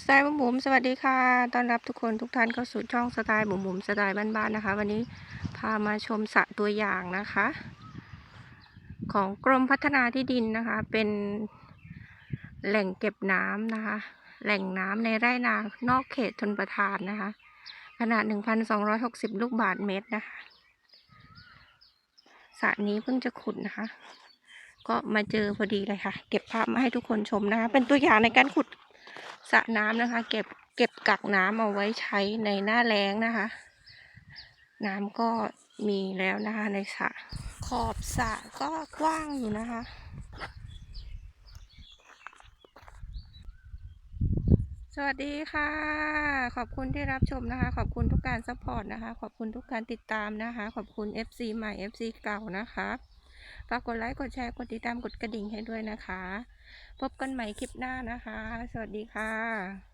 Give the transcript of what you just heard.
สไตล์บุ๋มบุ๋มสวัสดีค่ะ ต้อนรับทุกคนทุกท่านเข้าสู่ช่องสไตล์บุ๋มบุ๋มสไตล์บ้านๆนะคะ วันนี้พามาชมสระตัวอย่างนะคะ ของกรมพัฒนาที่ดินนะคะ เป็นแหล่งเก็บน้ำนะคะ แหล่งน้ำในไร่นานอกเขตชนประทานนะคะ ขนาด 1,260 ลูกบาศก์เมตรนะคะสระนี้เพิ่งจะขุดนะคะ ก็มาเจอพอดีเลยค่ะ เก็บภาพมาให้ทุกคนชมนะคะ เป็นตัวอย่างในการขุด สระน้ำนะคะ เก็บเก็บกักน้ำเอาไว้ใช้ในหน้าแล้งนะคะ น้ำก็มีแล้วนะคะในสระขอบสระก็กว้างอยู่นะคะสวัสดีค่ะ ขอบคุณที่รับชมนะคะ ขอบคุณทุกการซัพพอร์ตนะคะ ขอบคุณทุกการติดตามนะคะ ขอบคุณ FC ใหม่ FC เก่านะคะ ฝากกดไลค์ กดแชร์ กดติดตาม กดกระดิ่งให้ด้วยนะคะ พบกันใหม่คลิปหน้านะคะ สวัสดีค่ะ